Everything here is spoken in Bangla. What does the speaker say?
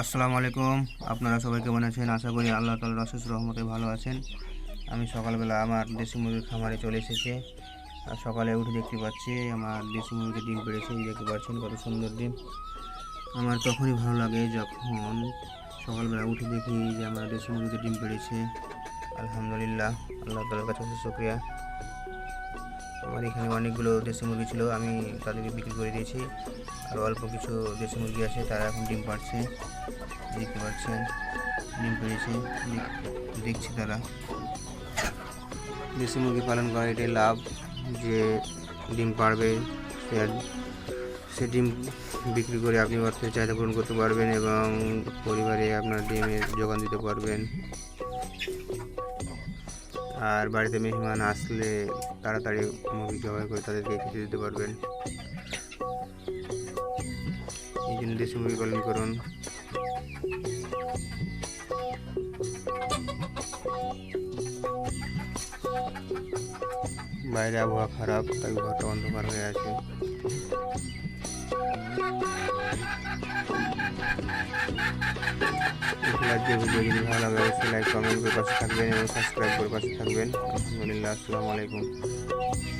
আসসালামু আলাইকুম। আপনারা সবাই কেমন আছেন? আশা করি আল্লাহ তালার অশেষ রহমতে ভালো আছেন। আমি সকালবেলা আমার দেশি মুরগির খামারে চলে এসেছি। আর সকালে উঠে দেখতে পাচ্ছি, আমার দেশি মুরগির ডিম পেড়েছে। দেখতে পাচ্ছেন কত সুন্দর ডিম। আমার তখনই ভালো লাগে যখন সকালবেলা উঠে দেখি যে আমার দেশি মুরগির ডিম পেড়েছে। আলহামদুলিল্লাহ, আল্লাহ তালার কাছে শুক্রিয়া। আমার এখানে অনেকগুলো দেশি মুরগি ছিল, আমি তাদেরকে বিক্রি করে দিয়েছি। আর অল্প কিছু দেশি মুরগি আছে, তারা এখন ডিম পাড়ছে। দেখতে পাচ্ছেন, ডিম পেড়েছে, দেখ- দেখছি তারা। দেশি মুরগি পালন করা এটাই লাভ, যে ডিম পাড়বে সে ডিম বিক্রি করে আপনি অর্থের চাহিদা পূরণ করতে পারবেন এবং পরিবারে আপনার ডিমের যোগান দিতে পারবেন। আর বাড়িতে মেহমান আসলে তাড়াতাড়ি মুরগি জবাই করে তাদেরকে খেতে দিতে পারবেন। এই জন্য দেশি মুরগি পালন করুন। বাইরে আবহাওয়া খারাপ, তাই ঘরটা অন্ধকার হয়ে আছে। আজকে ভিডিও যদি ভালো লাগে অবশ্যই লাইক কমেন্ট করে পাশে থাকবেন এবং সাবস্ক্রাইব করে পাশে থাকবেন আলহামদুলিল্লাহ আসসালামু আলাইকুম